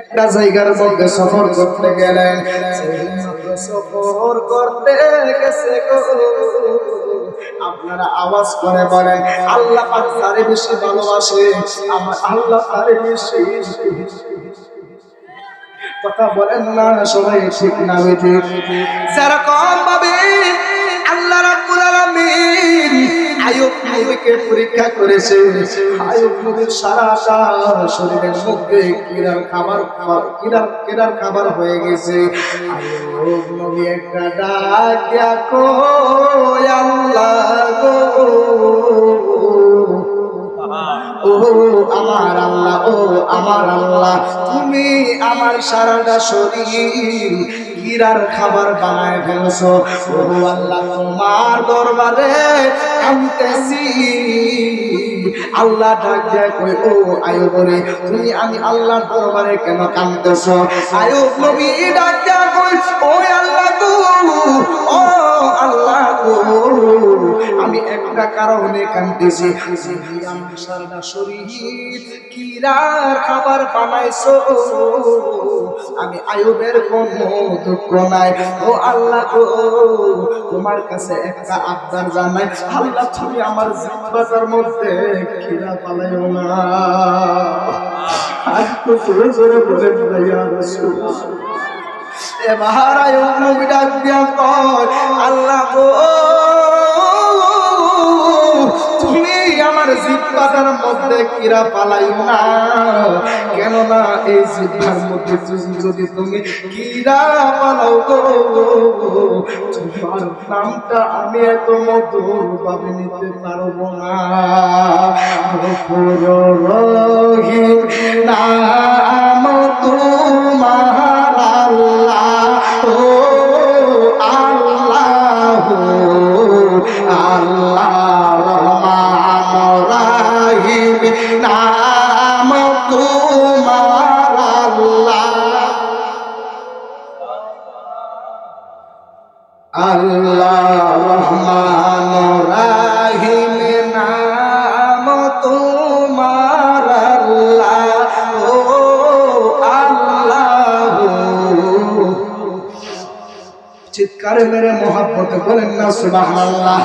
একটা জায়গার মধ্যে সফর করতে গেলেন। সফর করতে গেছে আপনারা আওয়াজ করে বলেন, আল্লাহ তারে বেশি ভালোবাসে, আমার আল্লাহ তারে বেশি। কথা বলেন না, সবাই ঠিক না বেঠিক সেরকম পরীক্ষা করেছে। শরীরের মধ্যে খাবার খাবার খাবার হয়ে গেছে। ও আমার আল্লাহ, ও আমার আল্লাহ, তুমি আমার সারাটা শরীর কিরার খাবার বানায় ফেলছো। ও আল্লাহ, তোমার দরবারে আনতেছি আল্লাহ ডাক দেয় কই, ও আয়ো রে তুমি আমি আল্লাহর দরবারে কেন কান্দছ আয়ো নবী ডাক দেয় আল্লাহ গো একটা কারণে আমার সারাটা শরীর কিরার খাবার বানাইছো? আমি আয়ুবের কোনো দুঃখ নাই। ও আল্লাহ গো, তোমার কাছে একটা আবদার জানাই। আল্লাহ তুমি আমার জিব্বাটার মধ্যে কিরা পালাইও না। আর তো জোরে জোরে বলে ভাইয়া এবার আয়ুব ডাক দিয়া কয়, আল্লাহ গো জিব্বাটার মধ্যে কিরা পালাইও না। কেননা এই জিব্বার মধ্যে যদি- যদি তুমি কিরা পালাও গো, তোমার নামটা আমি এত মধুর ভাবে নিতে পারব না। রহিম নাম তোমার আল্লাহ আল্লাহ রহমান রাহিম নাম তোমার আল্লাহ ও আল্লাহ। চিৎকারে মেরে মহাব্বতে বলেন না, সুবহানাল্লাহ।